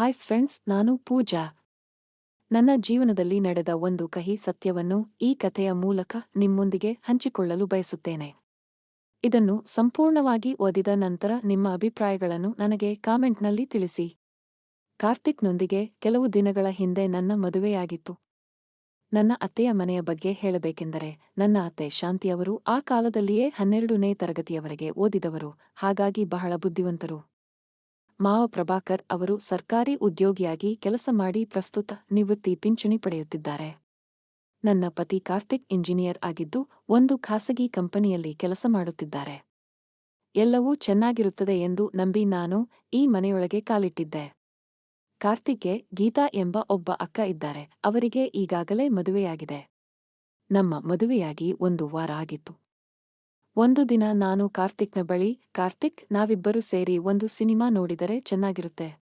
Hi friends ನಾನು ಪೂಜಾ. ನನ್ನ ಜೀವನದಲ್ಲಿ ನಡೆದ ಒಂದು ಕಹಿ ಸತ್ಯವನ್ನು ಈ ಕಥೆಯ ಮೂಲಕ ನಿಮ್ಮೊಂದಿಗೆ ಹಂಚಿಕೊಳ್ಳಲು ಬಯಸುತ್ತೇನೆ. ಇದನ್ನು ಸಂಪೂರ್ಣವಾಗಿ ಓದಿದ ನಂತರ ನಿಮ್ಮ ಅಭಿಪ್ರಾಯಗಳನ್ನು ನನಗೆ ಕಾಮೆಂಟ್ನಲ್ಲಿ ತಿಳಿಸಿ. ಕಾರ್ತಿಕ್ನೊಂದಿಗೆ ಕೆಲವು ದಿನಗಳ ಹಿಂದೆ ನನ್ನ ಮದುವೆಯಾಗಿತ್ತು. ನನ್ನ ಅತ್ತೆಯ ಮನೆಯ ಬಗ್ಗೆ ಹೇಳಬೇಕೆಂದರೆ, ನನ್ನ ಅತ್ತೆ ಶಾಂತಿಯವರು ಆ ಕಾಲದಲ್ಲಿಯೇ ಹನ್ನೆರಡನೇ ತರಗತಿಯವರೆಗೆ ಓದಿದವರು, ಹಾಗಾಗಿ ಬಹಳ ಬುದ್ಧಿವಂತರು. ಮಾವ ಪ್ರಭಾಕರ್ ಅವರು ಸರ್ಕಾರಿ ಉದ್ಯೋಗಿಯಾಗಿ ಕೆಲಸ ಮಾಡಿ ಪ್ರಸ್ತುತ ನಿವೃತ್ತಿ ಪಿಂಚಣಿ ಪಡೆಯುತ್ತಿದ್ದಾರೆ. ನನ್ನ ಪತಿ ಕಾರ್ತಿಕ್ ಇಂಜಿನಿಯರ್ ಆಗಿದ್ದು ಒಂದು ಖಾಸಗಿ ಕಂಪನಿಯಲ್ಲಿ ಕೆಲಸ ಮಾಡುತ್ತಿದ್ದಾರೆ. ಎಲ್ಲವೂ ಚೆನ್ನಾಗಿರುತ್ತದೆ ಎಂದು ನಂಬಿ ನಾನು ಈ ಮನೆಯೊಳಗೆ ಕಾಲಿಟ್ಟಿದ್ದೆ. ಕಾರ್ತಿಕ್ಗೆ ಗೀತಾ ಎಂಬ ಒಬ್ಬ ಅಕ್ಕ ಇದ್ದಾರೆ. ಅವರಿಗೆ ಈಗಾಗಲೇ ಮದುವೆಯಾಗಿದೆ. ನಮ್ಮ ಮದುವೆಯಾಗಿ ಒಂದು ವಾರ ಆಗಿತ್ತು. ಒಂದು ದಿನ ನಾನು ಕಾರ್ತಿಕ್ನ ಬಳಿ, ಕಾರ್ತಿಕ್, ನಾವಿಬ್ಬರು ಸೇರಿ ಒಂದು ಸಿನಿಮಾ ನೋಡಿದರೆ ಚೆನ್ನಾಗಿರುತ್ತೆ.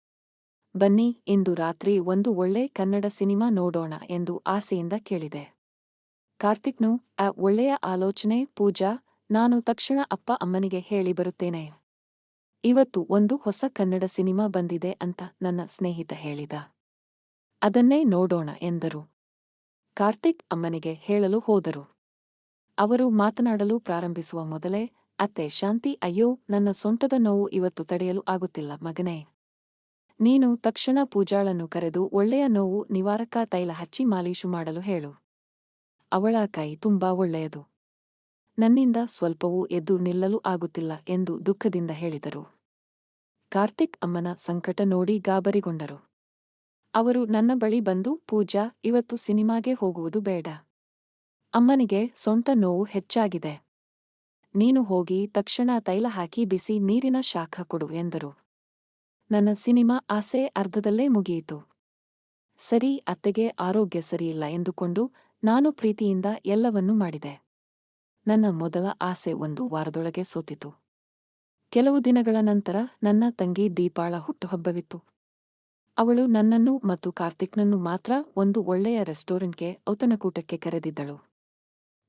ಬನ್ನಿ, ಇಂದು ರಾತ್ರಿ ಒಂದು ಒಳ್ಳೆ ಕನ್ನಡ ಸಿನಿಮಾ ನೋಡೋಣ ಎಂದು ಆಸೆಯಿಂದ ಕೇಳಿದೆ. ಕಾರ್ತಿಕ್ನು, ಆ ಒಳ್ಳೆಯ ಆಲೋಚನೆ, ಪೂಜಾ, ನಾನು ತಕ್ಷಣ ಅಪ್ಪ ಅಮ್ಮನಿಗೆ ಹೇಳಿ ಬರುತ್ತೇನೆ. ಇವತ್ತು ಒಂದು ಹೊಸ ಕನ್ನಡ ಸಿನಿಮಾ ಬಂದಿದೆ ಅಂತ ನನ್ನ ಸ್ನೇಹಿತ ಹೇಳಿದ. ಅದನ್ನೇ ನೋಡೋಣ ಎಂದರು. ಕಾರ್ತಿಕ್ ಅಮ್ಮನಿಗೆ ಹೇಳಲು ಹೋದರು. ಅವರು ಮಾತನಾಡಲು ಪ್ರಾರಂಭಿಸುವ ಮೊದಲೇ, ಅತ್ತೆ ಶಾಂತಿ, ಅಯ್ಯೋ, ನನ್ನ ಸೊಂಟದ ನೋವು ಇವತ್ತು ತಡೆಯಲು ಆಗುತ್ತಿಲ್ಲ, ಮಗನೇ. ನೀನು ತಕ್ಷಣ ಪೂಜಾಳನ್ನು ಕರೆದು ಒಳ್ಳೆಯ ನೋವು ನಿವಾರಕ ತೈಲ ಹಚ್ಚಿ ಮಾಲೀಶು ಮಾಡಲು ಹೇಳು. ಅವಳ ಕೈ ತುಂಬಾ ಒಳ್ಳೆಯದು. ನನ್ನಿಂದ ಸ್ವಲ್ಪವೂ ಎದ್ದು ನಿಲ್ಲಲು ಆಗುತ್ತಿಲ್ಲ ಎಂದು ದುಃಖದಿಂದ ಹೇಳಿದರು. ಕಾರ್ತಿಕ್ ಅಮ್ಮನ ಸಂಕಟ ನೋಡಿ ಗಾಬರಿಗೊಂಡರು. ಅವರು ನನ್ನ ಬಳಿ ಬಂದು ಪೂಜಾ, ಇವತ್ತು ಸಿನಿಮಾಗೆ ಹೋಗುವುದು ಬೇಡ. ಅಮ್ಮನಿಗೆ ಸೊಂಟ ನೋವು ಹೆಚ್ಚಾಗಿದೆ. ನೀನು ಹೋಗಿ ತಕ್ಷಣ ತೈಲ ಹಾಕಿ ಬಿಸಿ ನೀರಿನ ಶಾಖ ಕೊಡು ಎಂದರು. ನನ್ನ ಸಿನಿಮಾ ಆಸೆ ಅರ್ಧದಲ್ಲೇ ಮುಗಿಯಿತು. ಸರಿ, ಅತ್ತೆಗೆ ಆರೋಗ್ಯ ಸರಿಯಿಲ್ಲ ಎಂದುಕೊಂಡು ನಾನು ಪ್ರೀತಿಯಿಂದ ಎಲ್ಲವನ್ನೂ ಮಾಡಿದೆ. ನನ್ನ ಮೊದಲ ಆಸೆ ಒಂದು ವಾರದೊಳಗೆ ಸೋತಿತು. ಕೆಲವು ದಿನಗಳ ನಂತರ ನನ್ನ ತಂಗಿ ದೀಪಾಳ ಹುಟ್ಟುಹಬ್ಬವಿತ್ತು. ಅವಳು ನನ್ನನ್ನು ಮತ್ತು ಕಾರ್ತಿಕ್ನನ್ನು ಮಾತ್ರ ಒಂದು ಒಳ್ಳೆಯ ರೆಸ್ಟೋರೆಂಟ್ಗೆ ಔತಣಕೂಟಕ್ಕೆ ಕರೆದಿದ್ದಳು.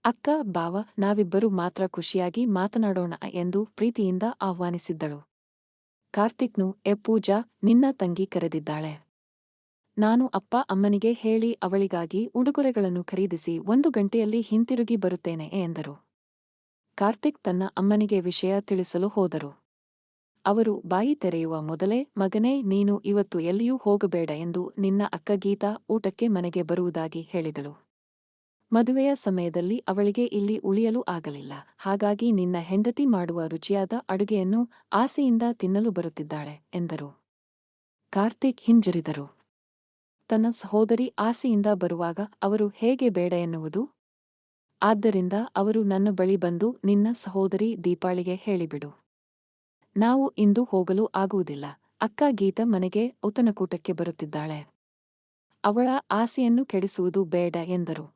ಅಕ್ಕ ಬಾವ ನಾವಿಬ್ಬರು ಮಾತ್ರ ಖುಷಿಯಾಗಿ ಮಾತನಾಡೋಣ ಎಂದು ಪ್ರೀತಿಯಿಂದ ಆಹ್ವಾನಿಸಿದ್ದಳು. ಕಾರ್ತಿಕ್ನು, ಎ ಪೂಜಾ, ನಿನ್ನ ತಂಗಿ ಕರೆದಿದ್ದಾಳೆ. ನಾನು ಅಪ್ಪ, ಅಮ್ಮನಿಗೆ ಹೇಳಿ ಅವಳಿಗಾಗಿ ಉಡುಗೊರೆಗಳನ್ನು ಖರೀದಿಸಿ ಒಂದು ಗಂಟೆಯಲ್ಲಿ ಹಿಂತಿರುಗಿ ಬರುತ್ತೇನೆ, ಎಂದರು. ಕಾರ್ತಿಕ್ ತನ್ನ ಅಮ್ಮನಿಗೆ ವಿಷಯ ತಿಳಿಸಲು ಹೋದರು. ಅವರು ಬಾಯಿ ತೆರೆಯುವ ಮೊದಲೇ, ಮಗನೇ, ನೀನು ಇವತ್ತು ಎಲ್ಲಿಯೂ ಹೋಗಬೇಡ ಎಂದು ನಿನ್ನ ಅಕ್ಕ ಗೀತಾ ಊಟಕ್ಕೆ ಮನೆಗೆ ಬರುವುದಾಗಿ ಹೇಳಿದಳು. ಮದುವೆಯ ಸಮಯದಲ್ಲಿ ಅವಳಿಗೆ ಇಲ್ಲಿ ಉಳಿಯಲು ಆಗಲಿಲ್ಲ. ಹಾಗಾಗಿ ನಿನ್ನ ಹೆಂಡತಿ ಮಾಡುವ ರುಚಿಯಾದ ಅಡುಗೆಯನ್ನು ಆಸೆಯಿಂದ ತಿನ್ನಲು ಬರುತ್ತಿದ್ದಾಳೆ ಎಂದರು. ಕಾರ್ತಿಕ್ ಹಿಂಜರಿದರು. ತನ್ನ ಸಹೋದರಿ ಆಸೆಯಿಂದ ಬರುವಾಗ ಅವರು ಹೇಗೆ ಬೇಡ ಎನ್ನುವುದು? ಆದ್ದರಿಂದ ಅವರು ನನ್ನ ಬಳಿ ಬಂದು ನಿನ್ನ ಸಹೋದರಿ ದೀಪಾಳಿಗೆ ಹೇಳಿಬಿಡು. ನಾವು ಇಂದು ಹೋಗಲು ಆಗುವುದಿಲ್ಲ. ಅಕ್ಕ ಗೀತ ಮನೆಗೆ ಔತನಕೂಟಕ್ಕೆ ಬರುತ್ತಿದ್ದಾಳೆ. ಅವಳ ಆಸೆಯನ್ನು ಕೆಡಿಸುವುದು ಬೇಡ ಎಂದರು.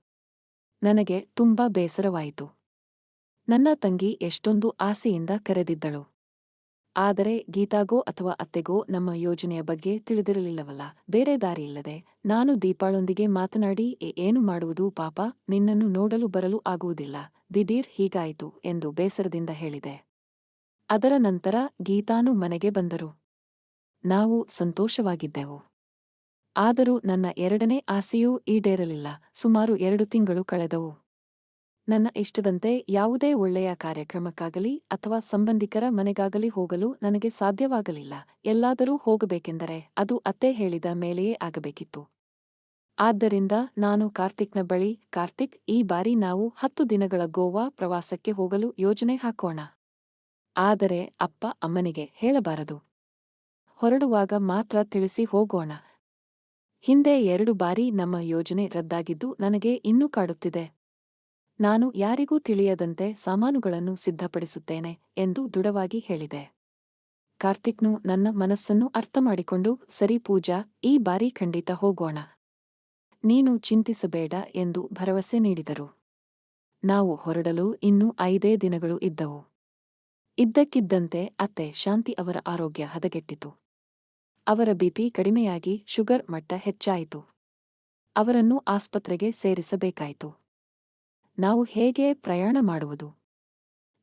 ನನಗೆ ತುಂಬಾ ಬೇಸರವಾಯಿತು. ನನ್ನ ತಂಗಿ ಎಷ್ಟೊಂದು ಆಸೆಯಿಂದ ಕರೆದಿದ್ದಳು. ಆದರೆ ಗೀತಾಗೋ ಅಥವಾ ಅತ್ತೆಗೋ ನಮ್ಮ ಯೋಜನೆಯ ಬಗ್ಗೆ ತಿಳಿದಿರಲಿಲ್ಲವಲ್ಲ. ಬೇರೆ ದಾರಿಯಿಲ್ಲದೆ ನಾನು ದೀಪಾಳೊಂದಿಗೆ ಮಾತನಾಡಿ, "ಏ- ಏನು ಮಾಡುವುದು ಪಾಪ? ನಿನ್ನನ್ನು ನೋಡಲು ಬರಲು ಆಗುವುದಿಲ್ಲ. ದಿಢೀರ್ ಹೀಗಾಯಿತು ಎಂದು ಬೇಸರದಿಂದ ಹೇಳಿದೆ. ಅದರ ನಂತರ ಗೀತಾನು ಮನೆಗೆ ಬಂದರು. ನಾವು ಸಂತೋಷವಾಗಿದ್ದೆವು. ಆದರೂ ನನ್ನ ಎರಡನೇ ಆಸೆಯೂ ಈಡೇರಲಿಲ್ಲ. ಸುಮಾರು ಎರಡು ತಿಂಗಳು ಕಳೆದವು. ನನ್ನ ಇಷ್ಟದಂತೆ ಯಾವುದೇ ಒಳ್ಳೆಯ ಕಾರ್ಯಕ್ರಮಕ್ಕಾಗಲಿ ಅಥವಾ ಸಂಬಂಧಿಕರ ಮನೆಗಾಗಲಿ ಹೋಗಲು ನನಗೆ ಸಾಧ್ಯವಾಗಲಿಲ್ಲ. ಎಲ್ಲಾದರೂ ಹೋಗಬೇಕೆಂದರೆ ಅದು ಅತ್ತೆ ಹೇಳಿದ ಮೇಲೆಯೇ ಆಗಬೇಕಿತ್ತು. ಆದ್ದರಿಂದ ನಾನು ಕಾರ್ತಿಕ್ನ ಬಳಿ, ಕಾರ್ತಿಕ್, ಈ ಬಾರಿ ನಾವು ಹತ್ತು ದಿನಗಳ ಗೋವಾ ಪ್ರವಾಸಕ್ಕೆ ಹೋಗಲು ಯೋಜನೆ ಹಾಕೋಣ. ಆದರೆ ಅಪ್ಪ ಅಮ್ಮನಿಗೆ ಹೇಳಬಾರದು. ಹೊರಡುವಾಗ ಮಾತ್ರ ತಿಳಿಸಿ ಹೋಗೋಣ. ಹಿಂದೆ ಎರಡು ಬಾರಿ ನಮ್ಮ ಯೋಜನೆ ರದ್ದಾಗಿದ್ದು ನನಗೆ ಇನ್ನೂ ಕಾಡುತ್ತಿದೆ. ನಾನು ಯಾರಿಗೂ ತಿಳಿಯದಂತೆ ಸಾಮಾನುಗಳನ್ನು ಸಿದ್ಧಪಡಿಸುತ್ತೇನೆ ಎಂದು ದೃಢವಾಗಿ ಹೇಳಿದೆ. ಕಾರ್ತಿಕ್ನು ನನ್ನ ಮನಸ್ಸನ್ನು ಅರ್ಥಮಾಡಿಕೊಂಡು, ಸರಿ ಪೂಜಾ, ಈ ಬಾರಿ ಖಂಡಿತ ಹೋಗೋಣ. ನೀನು ಚಿಂತಿಸಬೇಡ ಎಂದು ಭರವಸೆ ನೀಡಿದರು. ನಾವು ಹೊರಡಲು ಇನ್ನೂ ಐದೇ ದಿನಗಳು ಇದ್ದವು. ಇದ್ದಕ್ಕಿದ್ದಂತೆ ಅತ್ತೆ ಶಾಂತಿ ಅವರ ಆರೋಗ್ಯ ಹದಗೆಟ್ಟಿತು. ಅವರ ಬಿಪಿ ಕಡಿಮೆಯಾಗಿ ಶುಗರ್ ಮಟ್ಟ ಹೆಚ್ಚಾಯಿತು. ಅವರನ್ನು ಆಸ್ಪತ್ರೆಗೆ ಸೇರಿಸಬೇಕಾಯಿತು. ನಾವು ಹೇಗೆ ಪ್ರಯಾಣ ಮಾಡುವುದು?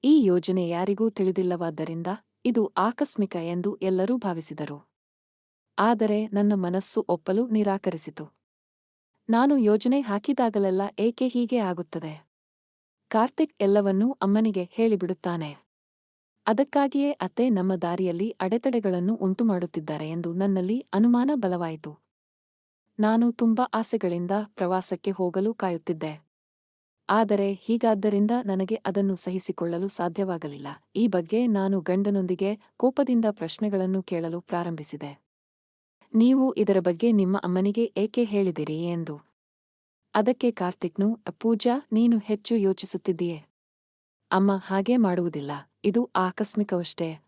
ಈ ಯೋಜನೆ ಯಾರಿಗೂ ತಿಳಿದಿಲ್ಲವಾದ್ದರಿಂದ ಇದು ಆಕಸ್ಮಿಕ ಎಂದು ಎಲ್ಲರೂ ಭಾವಿಸಿದರು. ಆದರೆ ನನ್ನ ಮನಸ್ಸು ಒಪ್ಪಲು ನಿರಾಕರಿಸಿತು. ನಾನು ಯೋಜನೆ ಹಾಕಿದಾಗಲೆಲ್ಲ ಏಕೆ ಹೀಗೆ ಆಗುತ್ತದೆ? ಕಾರ್ತಿಕ್ ಎಲ್ಲವನ್ನೂ ಅಮ್ಮನಿಗೆ ಹೇಳಿಬಿಡುತ್ತಾನೆ. ಅದಕ್ಕಾಗಿಯೇ ಅತ್ತೆ ನಮ್ಮ ದಾರಿಯಲ್ಲಿ ಅಡೆತಡೆಗಳನ್ನು ಉಂಟುಮಾಡುತ್ತಿದ್ದಾರೆ ಎಂದು ನನ್ನಲ್ಲಿ ಅನುಮಾನ ಬಲವಾಯಿತು. ನಾನು ತುಂಬಾ ಆಸೆಗಳಿಂದ ಪ್ರವಾಸಕ್ಕೆ ಹೋಗಲು ಕಾಯುತ್ತಿದ್ದೆ. ಆದರೆ ಹೀಗಾದ್ದರಿಂದ ನನಗೆ ಅದನ್ನು ಸಹಿಸಿಕೊಳ್ಳಲು ಸಾಧ್ಯವಾಗಲಿಲ್ಲ. ಈ ಬಗ್ಗೆ ನಾನು ಗಂಡನೊಂದಿಗೆ ಕೋಪದಿಂದ ಪ್ರಶ್ನೆಗಳನ್ನು ಕೇಳಲು ಪ್ರಾರಂಭಿಸಿದೆ. ನೀವು ಇದರ ಬಗ್ಗೆ ನಿಮ್ಮ ಅಮ್ಮನಿಗೆ ಏಕೆ ಹೇಳಿದಿರಿ ಎಂದು. ಅದಕ್ಕೆ ಕಾರ್ತಿಕ್ನು ಪೂಜಾ ನೀನು ಹೆಚ್ಚು ಯೋಚಿಸುತ್ತಿದ್ದೀಯೆ. ಅಮ್ಮ ಹಾಗೆ ಮಾಡುವುದಿಲ್ಲ. ಇದು ಆಕಸ್ಮಿಕವಷ್ಟೇ.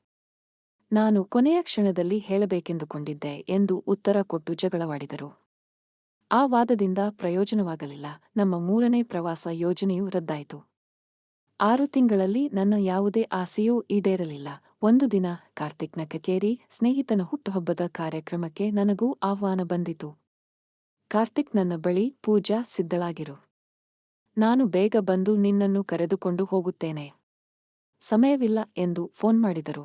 ನಾನು ಕೊನೆಯ ಕ್ಷಣದಲ್ಲಿ ಹೇಳಬೇಕೆಂದುಕೊಂಡಿದ್ದೆ ಎಂದು ಉತ್ತರ ಕೊಟ್ಟು ಜಗಳವಾಡಿದರು. ಆ ವಾದದಿಂದ ಪ್ರಯೋಜನವಾಗಲಿಲ್ಲ. ನಮ್ಮ ಮೂರನೇ ಪ್ರವಾಸ ಯೋಜನೆಯು ರದ್ದಾಯಿತು. ಆರು ತಿಂಗಳಲ್ಲಿ ನನ್ನ ಯಾವುದೇ ಆಸೆಯೂ ಈಡೇರಲಿಲ್ಲ. ಒಂದು ದಿನ ಕಾರ್ತಿಕ್ನ ಕಚೇರಿ ಸ್ನೇಹಿತನ ಹುಟ್ಟುಹಬ್ಬದ ಕಾರ್ಯಕ್ರಮಕ್ಕೆ ನನಗೂ ಆಹ್ವಾನ ಬಂದಿತು. ಕಾರ್ತಿಕ್ ನನ್ನ ಬಳಿ ಪೂಜಾ ಸಿದ್ಧಳಾಗಿರು. ನಾನು ಬೇಗ ಬಂದು ನಿನ್ನನ್ನು ಕರೆದುಕೊಂಡು ಹೋಗುತ್ತೇನೆ. ಸಮಯವಿಲ್ಲ ಎಂದು ಫೋನ್ ಮಾಡಿದರು.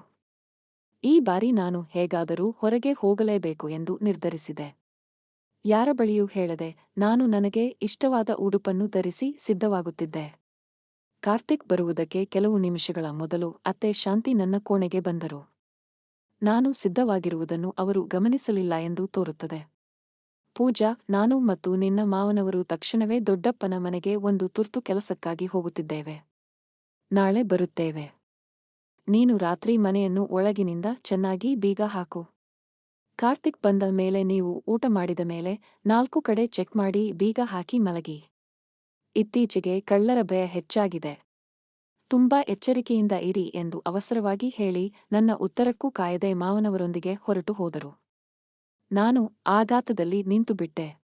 ಈ ಬಾರಿ ನಾನು ಹೇಗಾದರೂ ಹೊರಗೆ ಹೋಗಲೇಬೇಕು ಎಂದು ನಿರ್ಧರಿಸಿದೆ. ಯಾರ ಬಳಿಯೂ ಹೇಳದೆ ನಾನು ನನಗೆ ಇಷ್ಟವಾದ ಉಡುಪನ್ನು ಧರಿಸಿ ಸಿದ್ಧವಾಗುತ್ತಿದ್ದೆ. ಕಾರ್ತಿಕ್ ಬರುವುದಕ್ಕೆ ಕೆಲವು ನಿಮಿಷಗಳ ಮೊದಲು ಅತ್ತೆ ಶಾಂತಿ ನನ್ನ ಕೋಣೆಗೆ ಬಂದರು. ನಾನು ಸಿದ್ಧವಾಗಿರುವುದನ್ನು ಅವರು ಗಮನಿಸಲಿಲ್ಲ ಎಂದು ತೋರುತ್ತದೆ. ಪೂಜಾ, ನಾನು ಮತ್ತು ನಿನ್ನ ಮಾವನವರು ತಕ್ಷಣವೇ ದೊಡ್ಡಪ್ಪನ ಮನೆಗೆ ಒಂದು ತುರ್ತು ಕೆಲಸಕ್ಕಾಗಿ ಹೋಗುತ್ತಿದ್ದೇವೆ. ನಾಳೆ ಬರುತ್ತೇವೆ. ನೀನು ರಾತ್ರಿ ಮನೆಯನ್ನು ಒಳಗಿನಿಂದ ಚೆನ್ನಾಗಿ ಬೀಗ ಹಾಕು. ಕಾರ್ತಿಕ್ ಬಂದ ಮೇಲೆ ನೀವು ಊಟ ಮಾಡಿದ ಮೇಲೆ ನಾಲ್ಕು ಕಡೆ ಚೆಕ್ ಮಾಡಿ ಬೀಗ ಹಾಕಿ ಮಲಗಿ. ಇತ್ತೀಚೆಗೆ ಕಳ್ಳರ ಭಯ ಹೆಚ್ಚಾಗಿದೆ. ತುಂಬಾ ಎಚ್ಚರಿಕೆಯಿಂದ ಇರಿ ಎಂದು ಅವಸರವಾಗಿ ಹೇಳಿ ನನ್ನ ಉತ್ತರಕ್ಕೂ ಕಾಯದೆ ಮಾವನವರೊಂದಿಗೆ ಹೊರಟು ಹೋದರು. ನಾನು ಆಘಾತದಲ್ಲಿ ನಿಂತುಬಿಟ್ಟೆ.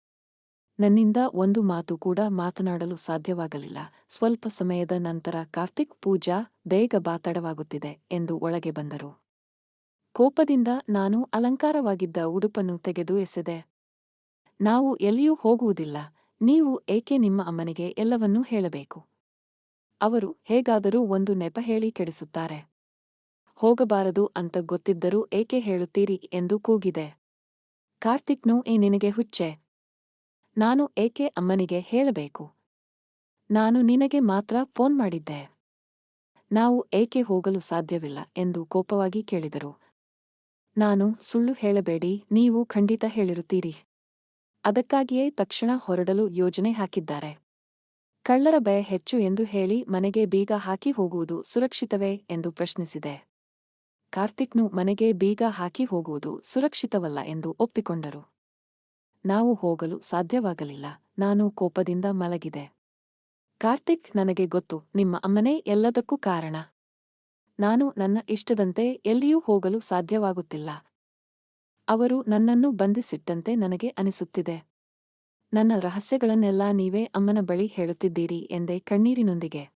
ನನ್ನಿಂದ ಒಂದು ಮಾತು ಕೂಡ ಮಾತನಾಡಲು ಸಾಧ್ಯವಾಗಲಿಲ್ಲ. ಸ್ವಲ್ಪ ಸಮಯದ ನಂತರ ಕಾರ್ತಿಕ್ ಪೂಜಾ, ಬೇಗ ಬಾತಡವಾಗುತ್ತಿದೆ ಎಂದು ಒಳಗೆ ಬಂದರು. ಕೋಪದಿಂದ ನಾನು ಅಲಂಕಾರವಾಗಿದ್ದ ಉಡುಪನ್ನು ತೆಗೆದು ಎಸೆದೆ. ನಾವು ಎಲ್ಲಿಯೂ ಹೋಗುವುದಿಲ್ಲ. ನೀವು ಏಕೆ ನಿಮ್ಮ ಅಮ್ಮನಿಗೆ ಎಲ್ಲವನ್ನೂ ಹೇಳಬೇಕು? ಅವರು ಹೇಗಾದರೂ ಒಂದು ನೆಪ ಹೇಳಿ ಕೆಡಿಸುತ್ತಾರೆ. ಹೋಗಬಾರದು ಅಂತ ಗೊತ್ತಿದ್ದರೂ ಏಕೆ ಹೇಳುತ್ತೀರಿ ಎಂದು ಕೂಗಿದೆ. ಕಾರ್ತಿಕ್ನು ಈ ನಿನಗೆ ಹುಚ್ಚೆ. ನಾನು ಏಕೆ ಅಮ್ಮನಿಗೆ ಹೇಳಬೇಕು? ನಾನು ನಿನಗೆ ಮಾತ್ರ ಫೋನ್ ಮಾಡಿದ್ದೆ. ನಾವು ಏಕೆ ಹೋಗಲು ಸಾಧ್ಯವಿಲ್ಲ ಎಂದು ಕೋಪವಾಗಿ ಕೇಳಿದರು. ನಾನು ಸುಳ್ಳು ಹೇಳಬೇಡಿ, ನೀವು ಖಂಡಿತ ಹೇಳಿರುತ್ತೀರಿ. ಅದಕ್ಕಾಗಿಯೇ ತಕ್ಷಣ ಹೊರಡಲು ಯೋಜನೆ ಹಾಕಿದ್ದಾರೆ. ಕಳ್ಳರ ಭಯ ಹೆಚ್ಚು ಎಂದು ಹೇಳಿ ಮನೆಗೆ ಬೀಗ ಹಾಕಿ ಹೋಗುವುದು ಸುರಕ್ಷಿತವೇ ಎಂದು ಪ್ರಶ್ನಿಸಿದೆ. ಕಾರ್ತಿಕ್ನು ಮನೆಗೆ ಬೀಗ ಹಾಕಿ ಹೋಗುವುದು ಸುರಕ್ಷಿತವಲ್ಲ ಎಂದು ಒಪ್ಪಿಕೊಂಡರು. ನಾವು ಹೋಗಲು ಸಾಧ್ಯವಾಗಲಿಲ್ಲ. ನಾನು ಕೋಪದಿಂದ ಮಲಗಿದೆ. ಕಾರ್ತಿಕ್, ನನಗೆ ಗೊತ್ತು, ನಿಮ್ಮ ಅಮ್ಮನೇ ಎಲ್ಲದಕ್ಕೂ ಕಾರಣ. ನಾನು ನನ್ನ ಇಷ್ಟದಂತೆ ಎಲ್ಲಿಯೂ ಹೋಗಲು ಸಾಧ್ಯವಾಗುತ್ತಿಲ್ಲ. ಅವರು ನನ್ನನ್ನು ಬಂಧಿಸಿಟ್ಟಂತೆ ನನಗೆ ಅನಿಸುತ್ತಿದೆ. ನನ್ನ ರಹಸ್ಯಗಳನ್ನೆಲ್ಲ ನೀವೇ ಅಮ್ಮನ ಬಳಿ ಹೇಳುತ್ತಿದ್ದೀರಿ ಎಂದೇ ಕಣ್ಣೀರಿನೊಂದಿಗೆ.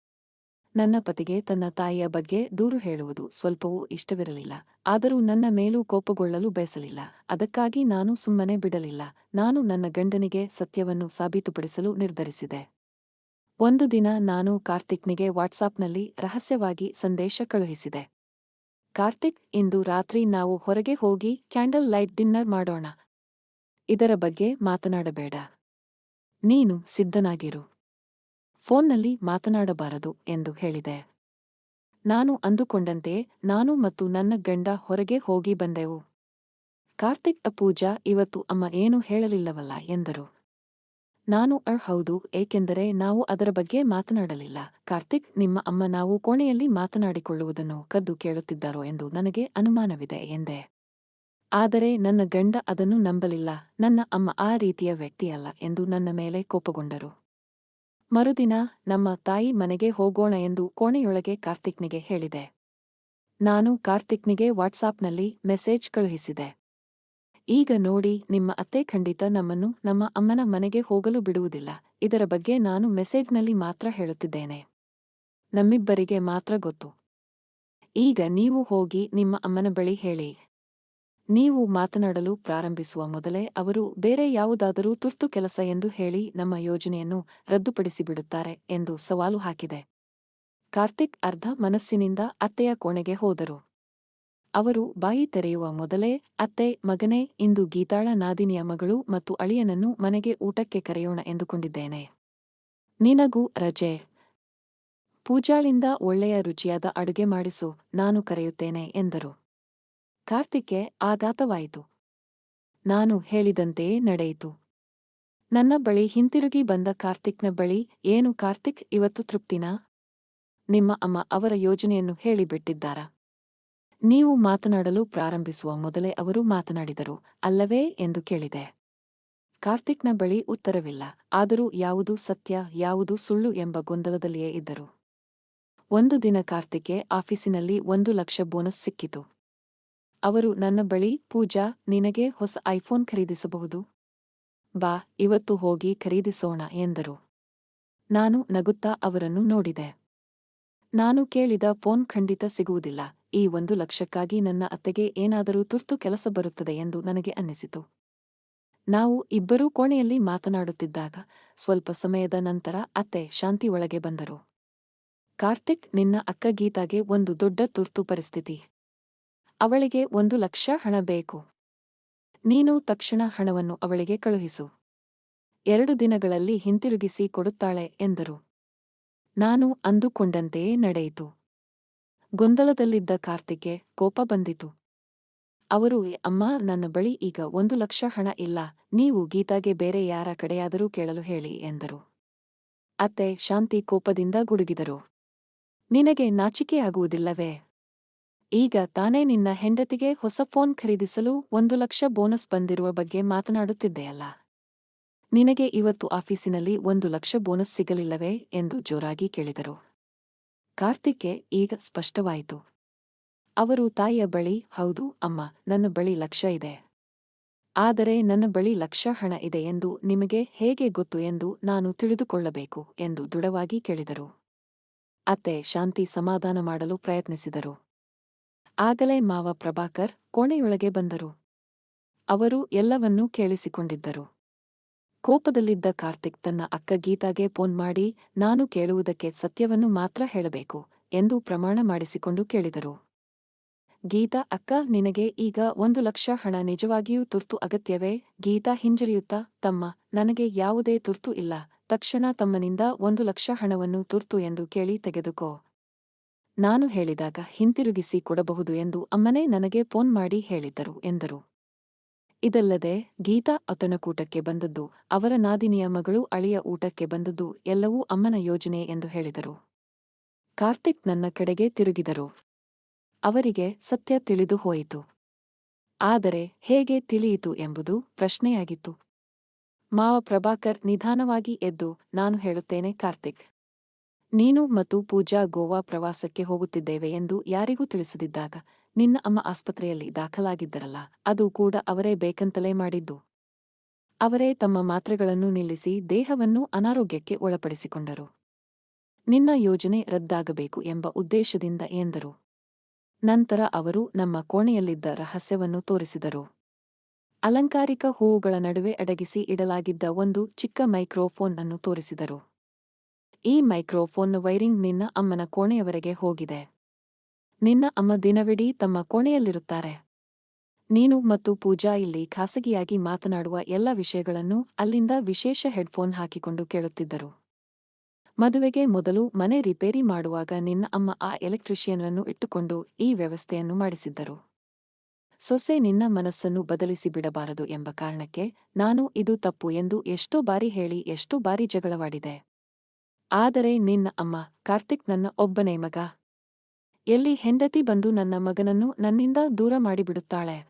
ನನ್ನ ಪತಿಗೆ ತನ್ನ ತಾಯಿಯ ಬಗ್ಗೆ ದೂರು ಹೇಳುವುದು ಸ್ವಲ್ಪವೂ ಇಷ್ಟವಿರಲಿಲ್ಲ. ಆದರೂ ನನ್ನ ಮೇಲೂ ಕೋಪಗೊಳ್ಳಲು ಬಯಸಲಿಲ್ಲ. ಅದಕ್ಕಾಗಿ ನಾನು ಸುಮ್ಮನೆ ಬಿಡಲಿಲ್ಲ. ನಾನು ನನ್ನ ಗಂಡನಿಗೆ ಸತ್ಯವನ್ನು ಸಾಬೀತುಪಡಿಸಲು ನಿರ್ಧರಿಸಿದೆ. ಒಂದು ದಿನ ನಾನು ಕಾರ್ತಿಕ್ನಿಗೆ ವಾಟ್ಸಾಪ್ನಲ್ಲಿ ರಹಸ್ಯವಾಗಿ ಸಂದೇಶ ಕಳುಹಿಸಿದೆ. ಕಾರ್ತಿಕ್, ಇಂದು ರಾತ್ರಿ ನಾವು ಹೊರಗೆ ಹೋಗಿ ಕ್ಯಾಂಡಲ್ ಲೈಟ್ ಡಿನ್ನರ್ ಮಾಡೋಣ. ಇದರ ಬಗ್ಗೆ ಮಾತನಾಡಬೇಡ. ನೀನು ಸಿದ್ಧನಾಗಿರು. ಫೋನ್ನಲ್ಲಿ ಮಾತನಾಡಬಾರದು ಎಂದು ಹೇಳಿದೆ. ನಾನು ಅಂದುಕೊಂಡಂತೆ ನಾನು ಮತ್ತು ನನ್ನ ಗಂಡ ಹೊರಗೆ ಹೋಗಿ ಬಂದೆವು. ಕಾರ್ತಿಕ್ ಅಪೂಜಾ, ಇವತ್ತು ಅಮ್ಮ ಏನೂ ಹೇಳಲಿಲ್ಲವಲ್ಲ ಎಂದರು. ನಾನು ಅರ್ ಹೌದು, ಏಕೆಂದರೆ ನಾವು ಅದರ ಬಗ್ಗೆ ಮಾತನಾಡಲಿಲ್ಲ. ಕಾರ್ತಿಕ್, ನಿಮ್ಮ ಅಮ್ಮ ನಾವು ಕೋಣೆಯಲ್ಲಿ ಮಾತನಾಡಿಕೊಳ್ಳುವುದನ್ನು ಕದ್ದು ಕೇಳುತ್ತಿದ್ದಾರೋ ಎಂದು ನನಗೆ ಅನುಮಾನವಿದೆ ಎಂದೆ. ಆದರೆ ನನ್ನ ಗಂಡ ಅದನ್ನು ನಂಬಲಿಲ್ಲ. ನನ್ನ ಅಮ್ಮ ಆ ರೀತಿಯ ವ್ಯಕ್ತಿಯಲ್ಲ ಎಂದು ನನ್ನ ಮೇಲೆ ಕೋಪಗೊಂಡರು. ಮರುದಿನ ನಮ್ಮ ತಾಯಿ ಮನೆಗೆ ಹೋಗೋಣ ಎಂದು ಕೋಣೆಯೊಳಗೆ ಕಾರ್ತಿಕ್ನಿಗೆ ಹೇಳಿದೆ. ನಾನು ಕಾರ್ತಿಕ್ನಿಗೆ ವಾಟ್ಸಾಪ್ನಲ್ಲಿ ಮೆಸೇಜ್ ಕಳುಹಿಸಿದೆ. ಈಗ ನೋಡಿ, ನಿಮ್ಮ ಅತ್ತೆ ಖಂಡಿತ ನಮ್ಮನ್ನು ನಮ್ಮ ಅಮ್ಮನ ಮನೆಗೆ ಹೋಗಲು ಬಿಡುವುದಿಲ್ಲ. ಇದರ ಬಗ್ಗೆ ನಾನು ಮೆಸೇಜ್ನಲ್ಲಿ ಮಾತ್ರ ಹೇಳುತ್ತಿದ್ದೇನೆ. ನಮ್ಮಿಬ್ಬರಿಗೆ ಮಾತ್ರ ಗೊತ್ತು. ಈಗ ನೀವು ಹೋಗಿ ನಿಮ್ಮ ಅಮ್ಮನ ಬಳಿ ಹೇಳಿ. ನೀವು ಮಾತನಾಡಲು ಪ್ರಾರಂಭಿಸುವ ಮೊದಲೇ ಅವರು ಬೇರೆ ಯಾವುದಾದರೂ ತುರ್ತು ಕೆಲಸ ಎಂದು ಹೇಳಿ ನಮ್ಮ ಯೋಜನೆಯನ್ನು ರದ್ದುಪಡಿಸಿಬಿಡುತ್ತಾರೆ ಎಂದು ಸವಾಲು ಹಾಕಿದೆ. ಕಾರ್ತಿಕ್ ಅರ್ಧ ಮನಸ್ಸಿನಿಂದ ಅತ್ತೆಯ ಕೋಣೆಗೆ ಹೋದರು. ಅವರು ಬಾಯಿ ತೆರೆಯುವ ಮೊದಲೇ, ಅತ್ತೆ, ಮಗನೇ, ಇಂದು ಗೀತಾಳ ನಾದಿನಿಯ ಮಗಳು ಮತ್ತು ಅಳಿಯನನ್ನು ಮನೆಗೆ ಊಟಕ್ಕೆ ಕರೆಯೋಣ ಎಂದುಕೊಂಡಿದ್ದೇನೆ. ನಿನಗೂ ರಜೆ. ಪೂಜಾಳಿಂದ ಒಳ್ಳೆಯ ರುಚಿಯಾದ ಅಡುಗೆ ಮಾಡಿಸು, ನಾನು ಕರೆಯುತ್ತೇನೆ ಎಂದರು. ಕಾರ್ತಿಕ್ಗೆ ಆಘಾತವಾಯಿತು. ನಾನು ಹೇಳಿದಂತೆಯೇ ನಡೆಯಿತು. ನನ್ನ ಬಳಿ ಹಿಂತಿರುಗಿ ಬಂದ ಕಾರ್ತಿಕ್ನ ಬಳಿ, ಏನು ಕಾರ್ತಿಕ್, ಇವತ್ತು ತೃಪ್ತಿನಾ? ನಿಮ್ಮ ಅಮ್ಮ ಅವರ ಯೋಜನೆಯನ್ನು ಹೇಳಿಬಿಟ್ಟಿದ್ದಾರಾ? ನೀವು ಮಾತನಾಡಲು ಪ್ರಾರಂಭಿಸುವ ಮೊದಲೇ ಅವರು ಮಾತನಾಡಿದರು, ಅಲ್ಲವೇ ಎಂದು ಕೇಳಿದೆ. ಕಾರ್ತಿಕ್ನ ಬಳಿ ಉತ್ತರವಿಲ್ಲ, ಆದರೂ ಯಾವುದು ಸತ್ಯ, ಯಾವುದು ಸುಳ್ಳು ಎಂಬ ಗೊಂದಲದಲ್ಲಿಯೇ ಇದ್ದರು. ಒಂದು ದಿನ ಕಾರ್ತಿಕ್ಗೆ ಆಫೀಸಿನಲ್ಲಿ ಒಂದು ಲಕ್ಷ ಬೋನಸ್ ಸಿಕ್ಕಿತು. ಅವರು ನನ್ನ ಬಳಿ, ಪೂಜಾ, ನಿನಗೆ ಹೊಸ ಐಫೋನ್ ಖರೀದಿಸಬಹುದು. ಬಾ, ಇವತ್ತು ಹೋಗಿ ಖರೀದಿಸೋಣ ಎಂದರು. ನಾನು ನಗುತ್ತಾ ಅವರನ್ನು ನೋಡಿದೆ. ನಾನು ಕೇಳಿದ ಫೋನ್ ಖಂಡಿತ ಸಿಗುವುದಿಲ್ಲ. ಈ ಒಂದು ಲಕ್ಷಕ್ಕಾಗಿ ನನ್ನ ಅತ್ತೆಗೆ ಏನಾದರೂ ತುರ್ತು ಕೆಲಸ ಬರುತ್ತದೆ ಎಂದು ನನಗೆ ಅನ್ನಿಸಿತು. ನಾವು ಇಬ್ಬರೂ ಕೋಣೆಯಲ್ಲಿ ಮಾತನಾಡುತ್ತಿದ್ದಾಗ, ಸ್ವಲ್ಪ ಸಮಯದ ನಂತರ ಅತ್ತೆ ಶಾಂತಿ ಒಳಗೆ ಬಂದರು. ಕಾರ್ತಿಕ್, ನಿನ್ನ ಅಕ್ಕ ಗೀತಾಗೆ ಒಂದು ದೊಡ್ಡ ತುರ್ತು ಪರಿಸ್ಥಿತಿ. ಅವಳಿಗೆ ಒಂದು ಲಕ್ಷ ಹಣ ಬೇಕು. ನೀನು ತಕ್ಷಣ ಹಣವನ್ನು ಅವಳಿಗೆ ಕಳುಹಿಸು. ಎರಡು ದಿನಗಳಲ್ಲಿ ಹಿಂತಿರುಗಿಸಿ ಕೊಡುತ್ತಾಳೆ ಎಂದರು. ನಾನು ಅಂದುಕೊಂಡಂತೆಯೇ ನಡೆಯಿತು. ಗೊಂದಲದಲ್ಲಿದ್ದ ಕಾರ್ತಿಕ್ಗೆ ಕೋಪ ಬಂದಿತು. ಅವರು, ಅಮ್ಮ, ನನ್ನ ಬಳಿ ಈಗ ಒಂದು ಲಕ್ಷ ಹಣ ಇಲ್ಲ. ನೀವು ಗೀತಾಗೆ ಬೇರೆ ಯಾರ ಕಡೆಯಾದರೂ ಕೇಳಲು ಹೇಳಿ ಎಂದರು. ಅತ್ತೆ ಶಾಂತಿ ಕೋಪದಿಂದ ಗುಡುಗಿದರು. ನಿನಗೆ ನಾಚಿಕೆಯಾಗುವುದಿಲ್ಲವೇ? ಈಗ ತಾನೇ ನಿನ್ನ ಹೆಂಡತಿಗೆ ಹೊಸ ಫೋನ್ ಖರೀದಿಸಲು ಒಂದು ಲಕ್ಷ ಬೋನಸ್ ಬಂದಿರುವ ಬಗ್ಗೆ ಮಾತನಾಡುತ್ತಿದ್ದೆಯಲ್ಲ? ನಿನಗೆ ಇವತ್ತು ಆಫೀಸಿನಲ್ಲಿ ಒಂದು ಲಕ್ಷ ಬೋನಸ್ ಸಿಗಲಿಲ್ಲವೇ? ಎಂದು ಜೋರಾಗಿ ಕೇಳಿದರು. ಕಾರ್ತಿಕ್ಗೆ ಈಗ ಸ್ಪಷ್ಟವಾಯಿತು. ಅವರು ತಾಯಿಯ ಬಳಿ, ಹೌದು ಅಮ್ಮ, ನನ್ನ ಬಳಿ ಲಕ್ಷ ಇದೆ. ಆದರೆ ನನ್ನ ಬಳಿ ಲಕ್ಷ ಹಣ ಇದೆ ಎಂದು ನಿಮಗೆ ಹೇಗೆ ಗೊತ್ತು ಎಂದು ನಾನು ತಿಳಿದುಕೊಳ್ಳಬೇಕು? ಎಂದು ದೃಢವಾಗಿ ಕೇಳಿದರು. ಅತ್ತೆ ಶಾಂತಿ ಸಮಾಧಾನ ಮಾಡಲು ಪ್ರಯತ್ನಿಸಿದರು. ಆಗಲೇ ಮಾವ ಪ್ರಭಾಕರ್ ಕೋಣೆಯೊಳಗೆ ಬಂದರು. ಅವರು ಎಲ್ಲವನ್ನೂ ಕೇಳಿಸಿಕೊಂಡಿದ್ದರು. ಕೋಪದಲ್ಲಿದ್ದ ಕಾರ್ತಿಕ್ ತನ್ನ ಅಕ್ಕ ಗೀತಾಗೆ ಫೋನ್ ಮಾಡಿ, ನಾನು ಕೇಳುವುದಕ್ಕೆ ಸತ್ಯವನ್ನು ಮಾತ್ರ ಹೇಳಬೇಕು ಎಂದು ಪ್ರಮಾಣ ಮಾಡಿಸಿಕೊಂಡು ಕೇಳಿದರು. ಗೀತಾ, ಅಕ್ಕ, ನಿನಗೆ ಈಗ ಒಂದು ಲಕ್ಷ ಹಣ ನಿಜವಾಗಿಯೂ ತುರ್ತು ಅಗತ್ಯವೇ? ಗೀತಾ ಹಿಂಜರಿಯುತ್ತಾ? ತಮ್ಮ, ನನಗೆ ಯಾವುದೇ ತುರ್ತು ಇಲ್ಲ. ತಕ್ಷಣ ತಮ್ಮನಿಂದ ಒಂದು ಲಕ್ಷ ಹಣವನ್ನು ತುರ್ತು ಎಂದು ಕೇಳಿ ತೆಗೆದುಕೋ. ನಾನು ಹೇಳಿದಾಗ ಹಿಂತಿರುಗಿಸಿ ಕೊಡಬಹುದು ಎಂದು ಅಮ್ಮನೇ ನನಗೆ ಫೋನ್ ಮಾಡಿ ಹೇಳಿದ್ದರು ಎಂದರು. ಇದಲ್ಲದೆ, ಗೀತಾ ಕೂಟಕ್ಕೆ ಬಂದದ್ದು, ಅವರ ನಾದಿನಿಯ ಮಗಳು ಅಳಿಯ ಊಟಕ್ಕೆ ಬಂದದ್ದು ಎಲ್ಲವೂ ಅಮ್ಮನ ಯೋಜನೆ ಎಂದು ಹೇಳಿದರು. ಕಾರ್ತಿಕ್ ನನ್ನ ಕಡೆಗೆ ತಿರುಗಿದರು. ಅವರಿಗೆ ಸತ್ಯ ತಿಳಿದು ಹೋಯಿತು. ಆದರೆ ಹೇಗೆ ತಿಳಿಯಿತು ಎಂಬುದು ಪ್ರಶ್ನೆಯಾಗಿತ್ತು. ಮಾವ ಪ್ರಭಾಕರ್ ನಿಧಾನವಾಗಿ ಎದ್ದು, ನಾನು ಹೇಳುತ್ತೇನೆ ಕಾರ್ತಿಕ್ ನೀನು ಮತ್ತು ಪೂಜಾ ಗೋವಾ ಪ್ರವಾಸಕ್ಕೆ ಹೋಗುತ್ತಿದ್ದೇವೆ ಎಂದು ಯಾರಿಗೂ ತಿಳಿಸದಿದ್ದಾಗ ನಿನ್ನ ಅಮ್ಮ ಆಸ್ಪತ್ರೆಯಲ್ಲಿ ದಾಖಲಾಗಿದ್ದರಲ್ಲ, ಅದು ಕೂಡ ಅವರೇ ಬೇಕಂತಲೇ ಮಾಡಿದ್ದು. ಅವರೇ ತಮ್ಮ ಮಾತ್ರೆಗಳನ್ನು ನಿಲ್ಲಿಸಿ ದೇಹವನ್ನು ಅನಾರೋಗ್ಯಕ್ಕೆ ಒಳಪಡಿಸಿಕೊಂಡರು. ನಿನ್ನ ಯೋಜನೆ ರದ್ದಾಗಬೇಕು ಎಂಬ ಉದ್ದೇಶದಿಂದ ಎಂದರು. ನಂತರ ಅವರು ನಮ್ಮ ಕೋಣೆಯಲ್ಲಿದ್ದ ರಹಸ್ಯವನ್ನು ತೋರಿಸಿದರು. ಅಲಂಕಾರಿಕ ಹೂವುಗಳ ನಡುವೆ ಅಡಗಿಸಿ ಇಡಲಾಗಿದ್ದ ಒಂದು ಚಿಕ್ಕ ಮೈಕ್ರೋಫೋನ್ ಅನ್ನು ತೋರಿಸಿದರು. ಈ ಮೈಕ್ರೋಫೋನ್ ವೈರಿಂಗ್ ನಿನ್ನ ಅಮ್ಮನ ಕೋಣೆಯವರೆಗೆ ಹೋಗಿದೆ. ನಿನ್ನ ಅಮ್ಮ ದಿನವಿಡೀ ತಮ್ಮ ಕೋಣೆಯಲ್ಲಿರುತ್ತಾರೆ. ನೀನು ಮತ್ತು ಪೂಜಾ ಇಲ್ಲಿ ಖಾಸಗಿಯಾಗಿ ಮಾತನಾಡುವ ಎಲ್ಲ ವಿಷಯಗಳನ್ನು ಅಲ್ಲಿಂದ ವಿಶೇಷ ಹೆಡ್ಫೋನ್ ಹಾಕಿಕೊಂಡು ಕೇಳುತ್ತಿದ್ದರು. ಮದುವೆಗೆ ಮೊದಲು ಮನೆ ರಿಪೇರಿ ಮಾಡುವಾಗ ನಿನ್ನ ಅಮ್ಮ ಆ ಎಲೆಕ್ಟ್ರಿಷಿಯನ್ನನ್ನು ಇಟ್ಟುಕೊಂಡು ಈ ವ್ಯವಸ್ಥೆಯನ್ನು ಮಾಡಿಸಿದ್ದರು. ಸೊಸೆ ನಿನ್ನ ಮನಸ್ಸನ್ನು ಬದಲಿಸಿ ಬಿಡಬಾರದು ಎಂಬ ಕಾರಣಕ್ಕೆ, ನಾನು ಇದು ತಪ್ಪು ಎಂದು ಎಷ್ಟೋ ಬಾರಿ ಹೇಳಿ, ಎಷ್ಟೋ ಬಾರಿ ಜಗಳವಾಡಿದೆ. ಆದರೆ ನಿನ್ನ ಅಮ್ಮ, ಕಾರ್ತಿಕ್ ನನ್ನ ಒಬ್ಬನೇ ಮಗ. ಎಲ್ಲಿ ಹೆಂಡತಿ ಬಂದು ನನ್ನ ಮಗನನ್ನು ನನ್ನಿಂದ ದೂರ ಮಾಡಿಬಿಡುತ್ತಾಳೆ?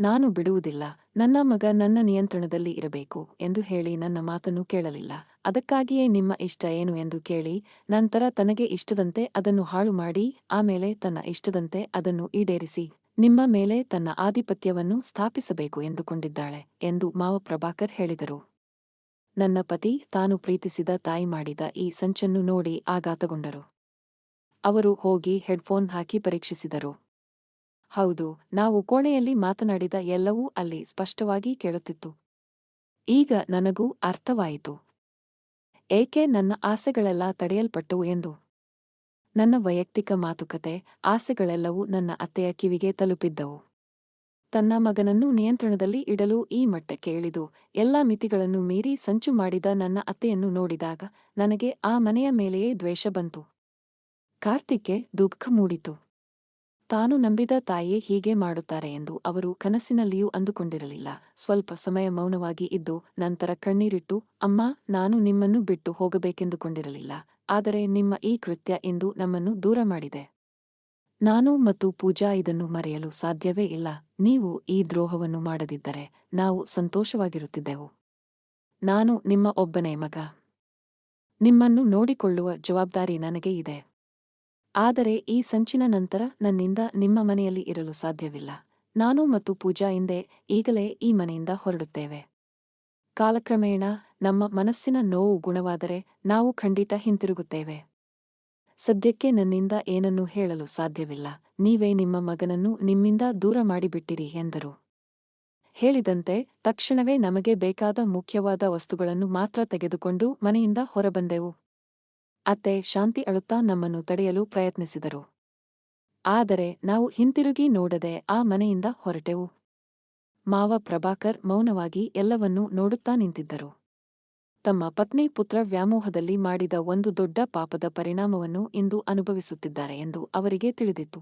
ನಾನು ಬಿಡುವುದಿಲ್ಲ, ನನ್ನ ಮಗ ನನ್ನ ನಿಯಂತ್ರಣದಲ್ಲಿ ಇರಬೇಕು ಎಂದು ಹೇಳಿ ನನ್ನ ಮಾತನ್ನು ಕೇಳಲಿಲ್ಲ. ಅದಕ್ಕಾಗಿಯೇ ನಿಮ್ಮ ಇಷ್ಟ ಏನು ಎಂದು ಕೇಳಿ, ನಂತರ ತನಗೆ ಇಷ್ಟದಂತೆ ಅದನ್ನು ಹಾಳು ಮಾಡಿ, ಆಮೇಲೆ ತನ್ನ ಇಷ್ಟದಂತೆ ಅದನ್ನು ಈಡೇರಿಸಿ, ನಿಮ್ಮ ಮೇಲೆ ತನ್ನ ಆಧಿಪತ್ಯವನ್ನು ಸ್ಥಾಪಿಸಬೇಕು ಎಂದುಕೊಂಡಿದ್ದಾಳೆ ಎಂದು ಮಾವ ಪ್ರಭಾಕರ್ ಹೇಳಿದರು. ನನ್ನ ಪತಿ ತಾನು ಪ್ರೀತಿಸಿದ ತಾಯಿ ಮಾಡಿದ ಈ ಸಂಚನ್ನು ನೋಡಿ ಆಘಾತಗೊಂಡರು. ಅವರು ಹೋಗಿ ಹೆಡ್ಫೋನ್ ಹಾಕಿ ಪರೀಕ್ಷಿಸಿದರು. ಹೌದು, ನಾವು ಕೋಣೆಯಲ್ಲಿ ಮಾತನಾಡಿದ ಎಲ್ಲವೂ ಅಲ್ಲಿ ಸ್ಪಷ್ಟವಾಗಿ ಕೇಳುತ್ತಿತ್ತು. ಈಗ ನನಗೂ ಅರ್ಥವಾಯಿತು. ಏಕೆ ನನ್ನ ಆಸೆಗಳೆಲ್ಲ ತಡೆಯಲ್ಪಟ್ಟವು ಎಂದು. ನನ್ನ ವೈಯಕ್ತಿಕ ಮಾತುಕತೆ, ಆಸೆಗಳೆಲ್ಲವೂ ನನ್ನ ಅತ್ತೆಯ ಕಿವಿಗೆ ತಲುಪಿದ್ದವು. ತನ್ನ ಮಗನನ್ನು ನಿಯಂತ್ರಣದಲ್ಲಿ ಇಡಲು ಈ ಮಟ್ಟಕ್ಕೆ ಇಳಿದು ಎಲ್ಲ ಮಿತಿಗಳನ್ನು ಮೀರಿ ಸಂಚು ಮಾಡಿದ ನನ್ನ ಅತ್ತೆಯನ್ನು ನೋಡಿದಾಗ ನನಗೆ ಆ ಮನೆಯ ಮೇಲೆಯೇ ದ್ವೇಷ ಬಂತು. ಕಾರ್ತಿಕ್ಗೆ ದುಃಖ ಮೂಡಿತು. ತಾನು ನಂಬಿದ ತಾಯಿಯೇ ಹೀಗೆ ಮಾಡುತ್ತಾರೆ ಎಂದು ಅವರು ಕನಸಿನಲ್ಲಿಯೂ ಅಂದುಕೊಂಡಿರಲಿಲ್ಲ. ಸ್ವಲ್ಪ ಸಮಯ ಮೌನವಾಗಿ ಇದ್ದು ನಂತರ ಕಣ್ಣೀರಿಟ್ಟು, ಅಮ್ಮ, ನಾನು ನಿಮ್ಮನ್ನು ಬಿಟ್ಟು ಹೋಗಬೇಕೆಂದುಕೊಂಡಿರಲಿಲ್ಲ. ಆದರೆ ನಿಮ್ಮ ಈ ಕೃತ್ಯ ಇಂದು ನಮ್ಮನ್ನು ದೂರ ಮಾಡಿದೆ. ನಾನು ಮತ್ತು ಪೂಜಾ ಇದನ್ನು ಮರೆಯಲು ಸಾಧ್ಯವೇ ಇಲ್ಲ. ನೀವು ಈ ದ್ರೋಹವನ್ನು ಮಾಡದಿದ್ದರೆ ನಾವು ಸಂತೋಷವಾಗಿರುತ್ತಿದ್ದೆವು. ನಾನು ನಿಮ್ಮ ಒಬ್ಬನೇ ಮಗ. ನಿಮ್ಮನ್ನು ನೋಡಿಕೊಳ್ಳುವ ಜವಾಬ್ದಾರಿ ನನಗೆ ಇದೆ. ಆದರೆ ಈ ಸಂಚಿನ ನಂತರ ನನ್ನಿಂದ ನಿಮ್ಮ ಮನೆಯಲ್ಲಿ ಇರಲು ಸಾಧ್ಯವಿಲ್ಲ. ನಾನು ಮತ್ತು ಪೂಜಾ ಹಿಂದೆ ಈಗಲೇ ಈ ಮನೆಯಿಂದ ಹೊರಡುತ್ತೇವೆ. ಕಾಲಕ್ರಮೇಣ ನಮ್ಮ ಮನಸ್ಸಿನ ನೋವು ಗುಣವಾದರೆ ನಾವು ಖಂಡಿತ ಹಿಂತಿರುಗುತ್ತೇವೆ. ಸದ್ಯಕ್ಕೆ ನನ್ನಿಂದ ಏನನ್ನೂ ಹೇಳಲು ಸಾಧ್ಯವಿಲ್ಲ. ನೀವೇ ನಿಮ್ಮ ಮಗನನ್ನು ನಿಮ್ಮಿಂದ ದೂರ ಮಾಡಿಬಿಟ್ಟಿರಿ ಎಂದರು. ಹೇಳಿದಂತೆ ತಕ್ಷಣವೇ ನಮಗೆ ಬೇಕಾದ ಮುಖ್ಯವಾದ ವಸ್ತುಗಳನ್ನು ಮಾತ್ರ ತೆಗೆದುಕೊಂಡು ಮನೆಯಿಂದ ಹೊರಬಂದೆವು. ಅತ್ತೆ ಶಾಂತಿ ಅಳುತ್ತಾ ನಮ್ಮನ್ನು ತಡೆಯಲು ಪ್ರಯತ್ನಿಸಿದರು. ಆದರೆ ನಾವು ಹಿಂತಿರುಗಿ ನೋಡದೆ ಆ ಮನೆಯಿಂದ ಹೊರಟೆವು. ಮಾವ ಪ್ರಭಾಕರ್ ಮೌನವಾಗಿ ಎಲ್ಲವನ್ನೂ ನೋಡುತ್ತಾ ನಿಂತಿದ್ದರು. ತಮ್ಮ ಪತ್ನಿ ಪುತ್ರ ವ್ಯಾಮೋಹದಲ್ಲಿ ಮಾಡಿದ ಒಂದು ದೊಡ್ಡ ಪಾಪದ ಪರಿಣಾಮವನ್ನು ಇಂದು ಅನುಭವಿಸುತ್ತಿದ್ದಾರೆ ಎಂದು ಅವರಿಗೆ ತಿಳಿದಿತ್ತು.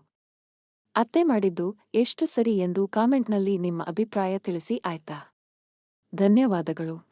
ಅತ್ತೆ ಮಾಡಿದ್ದು ಎಷ್ಟು ಸರಿ ಎಂದು ಕಾಮೆಂಟ್ನಲ್ಲಿ ನಿಮ್ಮ ಅಭಿಪ್ರಾಯ ತಿಳಿಸಿ ಆಯ್ತಾ? ಧನ್ಯವಾದಗಳು.